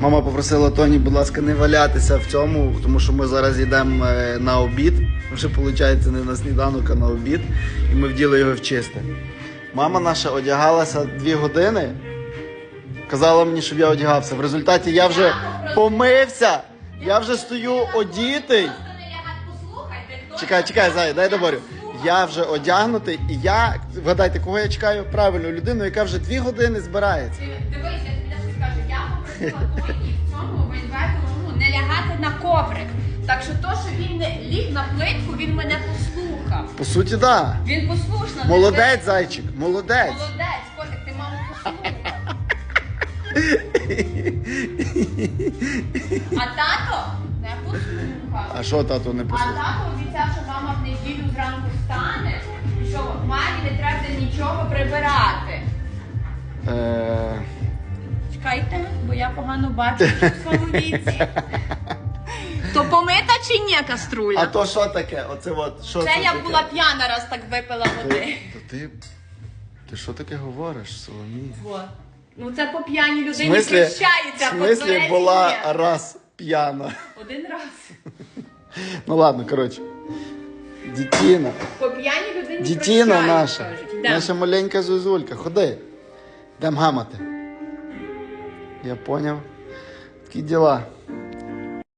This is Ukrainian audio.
Мама попросила Тоні, будь ласка, не валятися в цьому, тому що ми зараз йдемо е, на обід. Вже виходить не на сніданок, а на обід. І ми вділи його в чисте. Мама наша одягалася дві години. Казала мені, щоб я одягався. В результаті я вже помився. Я вже стою одітий. Чекай, чекай, зай, дай доборю. Я вже одягнутий, і я вгадайте, кого я чекаю? Правильну людину, яка вже дві години збирається. Дивись, в цьому в інвертору не лягати на коврик. Так що то, що він не ліг на плитку, він мене послухав. По суті, так. Да. Він послушно. Молодець, зайчик, молодець. Молодець, котик, ти маму послухав. А тато не послухав. А що тато не А послухав? тато обіцяв, що мама в неділю зранку встане, і що мамі не треба нічого прибирати. Е, погано бачу в своєму віці. То помита чи ні каструля? а то що таке? Оце от, що Це це я таке? була п'яна, раз так випила води. То ти, ти що таке говориш, Соломія? Ну це по п'яній В людині смислі, прощається, в по смислі тверезій була раз п'яна. Один раз. Ну ладно, коротше. Дітіна. По п'яній людині Дітіна прощають, наша. кажуть. Да. Наша маленька зузулька. Ходи. Йдемо гамати. Я понял. Такие діла.